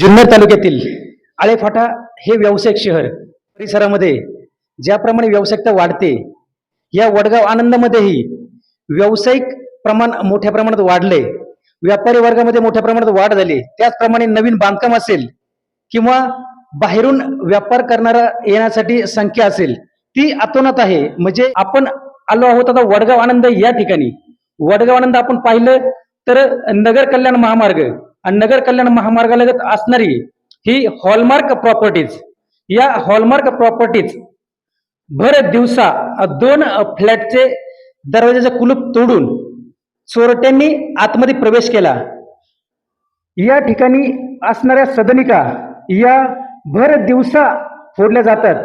जुन्नर तालुक्यातील आळेफाटा हे व्यावसायिक शहर परिसरामध्ये ज्याप्रमाणे व्यावसायिकता वाढते या वडगाव आनंदमध्येही व्यावसायिक प्रमाण मोठ्या प्रमाणात वाढले व्यापारी वर्गामध्ये मोठ्या प्रमाणात वाढ झाली. त्याचप्रमाणे नवीन बांधकाम असेल किंवा बाहेरून व्यापार करणारा येण्यासाठी संख्या असेल ती अतोनात आहे. म्हणजे आपण आलो आहोत आता वडगाव आनंद या ठिकाणी. वडगाव आनंद आपण पाहिलं तर नगर कल्याण महामार्ग आणि नगर कल्याण महामार्गालगत असणारी ही हॉलमार्क प्रॉपर्टीज या हॉलमार्क प्रॉपर्टीज भर दिवसा दोन फ्लॅटचे दरवाजाचे कुलूप तोडून चोरट्यांनी आतमध्ये प्रवेश केला. या ठिकाणी असणाऱ्या सदनिका या भर दिवसा फोडल्या जातात.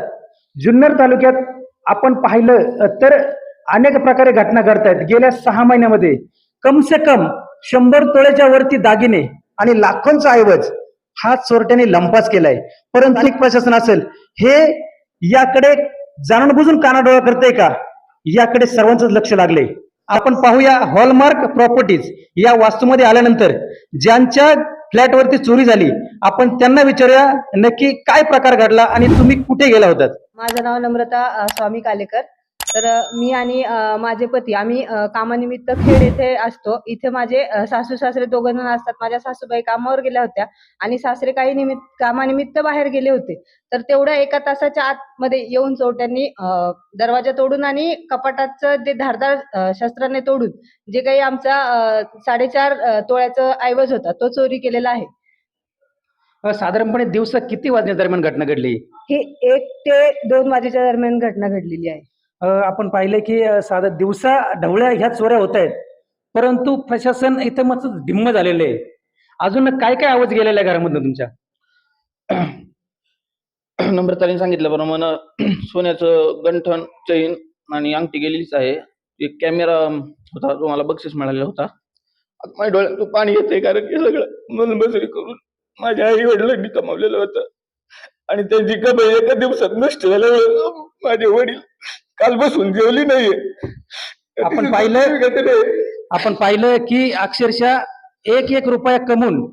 जुन्नर तालुक्यात आपण पाहिलं तर अनेक प्रकारे घटना घडत आहेत गेल्या सहा महिन्यामध्ये कम से कम शंभर तोळ्याच्या वरती दागिने आणि लाखोंचा ऐवज हा चोरट्याने लंपास केलाय. परंतु स्थानिक प्रशासन असेल हे याकडे जाणून बुजून कानाडोळा करते का? याकडे सर्वांच लक्ष लागले आपण पाहूया हॉलमार्क प्रॉपर्टीज या वास्तूमध्ये आल्यानंतर ज्यांच्या फ्लॅटवरती चोरी झाली आपण त्यांना विचारूया नक्की काय प्रकार घडला आणि तुम्ही कुठे गेला होतात? माझं नाव नम्रता स्वामी कालेकर. तर मी आणि माझे पती आम्ही कामानिमित्त खेड येथे असतो. इथे माझे सासू सासरे दोघं जण असतात. माझ्या सासूबाई कामावर गेल्या होत्या आणि सासरे काही निमित्त कामानिमित्त बाहेर गेले होते. तर तेवढ्या एका तासाच्या आतमध्ये येऊन चोरट्यांनी दरवाजा तोडून आणि कपाटाचं जे धारदार शस्त्राने तोडून जे काही आमचा साडेचार तोळ्याचा ऐवज होता तो चोरी केलेला आहे. साधारणपणे दिवसा किती वाजण्या दरम्यान घटना घडली? ही एक ते दोन वाजेच्या दरम्यान घटना घडलेली आहे. आपण पाहिलं की साधा दिवसा ढवळ्या ह्या चोऱ्या होत आहेत परंतु प्रशासन इथं मस्त धिम्म झालेलं आहे. अजून काय काय आवाज गेलेला आहे घरामधून तुमच्या? नम्रताने सांगितल्याप्रमाणे सोन्याचं गंठण चैन आणि अंगठी गेलेलीच आहे. एक कॅमेरा होता जो मला बक्षीस मिळालेला होता. माझ्या डोळ्यात पाणी येते कारण हे सगळं मनबसरी करून माझ्या आई वडिलांनी कमावलेलं होतं. आणि त्यांची कमाई एका दिवसात नष्ट झाल्यामुळे माझे वडील कालपासून जेवली नाहीये. आपण पाहिलं- आपण पाहिलं की अक्षरशः एक एक रुपया कमवून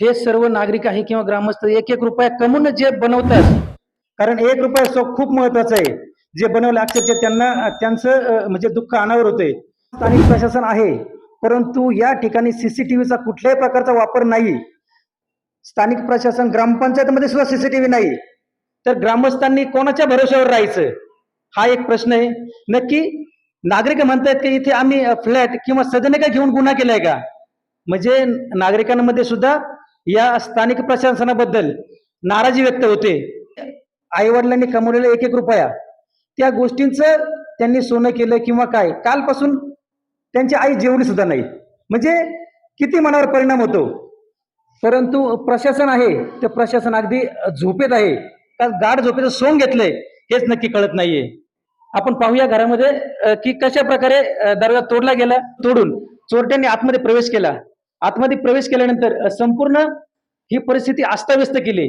हे सर्व नागरिक आहे किंवा ग्रामस्थ एक एक रुपया कमवून जे बनवतात. कारण एक रुपया सो खूप महत्त्वाचा आहे. जे बनवलं अक्षरशः त्यांना त्यांचं म्हणजे दुःख अनावर होते स्थानिक प्रशासन आहे परंतु या ठिकाणी सीसीटीव्हीचा कुठल्याही प्रकारचा वापर नाही. स्थानिक प्रशासन ग्रामपंचायतमध्ये सुद्धा सीसीटीव्ही नाही. तर ग्रामस्थांनी कोणाच्या भरोश्यावर राहायचं? हा एक प्रश्न आहे. नक्की नागरिक म्हणतायत की इथे आम्ही फ्लॅट किंवा सदनिका घेऊन गुन्हा केलाय का? म्हणजे नागरिकांमध्ये सुद्धा या स्थानिक प्रशासनाबद्दल नाराजी व्यक्त होते. आई वडिलांनी कमवलेला एक एक रुपया. त्या गोष्टींचं त्यांनी सोनं केलं किंवा काय कालपासून त्यांची आई जेवली सुद्धा नाही. म्हणजे किती मनावर परिणाम होतो. परंतु प्रशासन आहे ते प्रशासन अगदी झोपेत आहे. का गाढ झोपेचं सोंग घेतलंय हेच नक्की कळत नाहीये. आपण पाहूया घरामध्ये की कशा प्रकारे दरवाजा तोडला गेला तोडून चोरट्यांनी आतमध्ये प्रवेश केला. आतमध्ये प्रवेश केल्यानंतर संपूर्ण ही परिस्थिती अस्ताव्यस्त केली.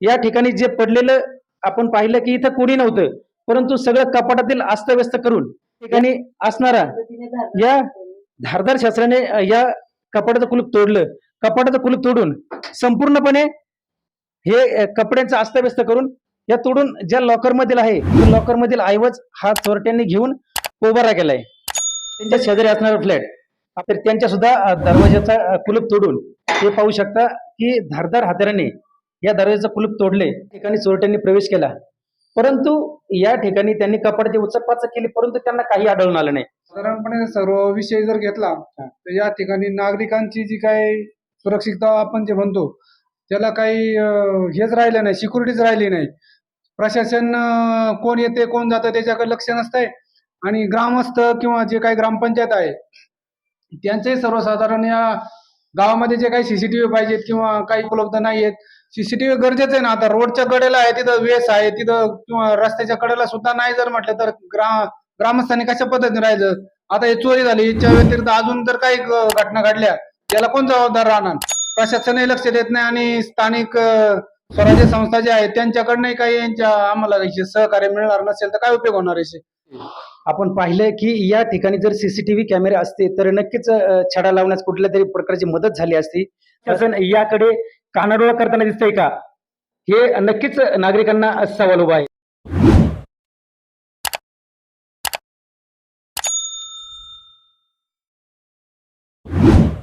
या ठिकाणी जे पडलेलं आपण पाहिलं की इथं कोणी नव्हतं परंतु सगळं कपाटातील अस्ताव्यस्त करून ठिकाणी असणारा या धारदार शास्त्राने या कपाटाचं कुलूप तोडलं. कपाटाचं कुलूप तोडून संपूर्णपणे हे कपड्यांचं अस्ताव्यस्त करून या तोडून ज्या लॉकर मधील आहे त्या लॉकर मधील ऐवज हा चोरट्यांनी घेऊन पोबारा केलाय. त्यांच्या शेजारी असणारा फ्लॅट. तर त्यांच्या सुद्धा दरवाजाचा कुलूप तोडून हे पाहू शकता की धारदार हाताराने या दरवाजाचा कुलूप तोडले ठिकाणी चोरट्यांनी प्रवेश केला. परंतु या ठिकाणी त्यांनी कपाटाची उचकपाचक केली परंतु त्यांना काही आढळून आलं नाही. साधारणपणे सर्व विषय जर घेतला तर या ठिकाणी नागरिकांची जी काही सुरक्षितता आपण जे म्हणतो त्याला काही हेच राहिलं नाही सिक्युरिटीच राहिली नाही. प्रशासन कोण येते कोण जातं त्याच्याकडे लक्ष नसतंय. आणि ग्रामस्थ किंवा जे काही ग्रामपंचायत आहे त्यांचे सर्वसाधारण या गावामध्ये जे काही सीसीटीव्ही पाहिजेत किंवा काही उपलब्ध नाही आहेत सीसीटीव्ही गरजेचं आहे ना. आता रोडच्या कडेला आहे तिथं वेस आहे तिथं किंवा रस्त्याच्या कडेला सुद्धा नाही जर म्हटलं तर ग्रा ग्रामस्थांनी कशा पद्धतीने राहायचं? आता हे चोरी झाली याच्या व्यतिरिक्त अजून तर काही घटना घडल्या याला कोण जबाबदार राहणार? प्रशासनही लक्ष देत नाही आणि स्थानिक स्वराज्य संस्था ज्या आहेत त्यांच्याकडनंही काही यांच्या आम्हाला याचे सहकार्य मिळणार नसेल तर काय उपयोग होणार याचे? आपण पाहिलंय की या ठिकाणी जर सीसीटीव्ही कॅमेरे असते तर नक्कीच छडा लावण्यास कुठल्या तरी प्रकारची मदत झाली असती. शासन याकडे कानाडोळा करताना दिसतंय का? हे नक्कीच नागरिकांना सवाल उभा आहे.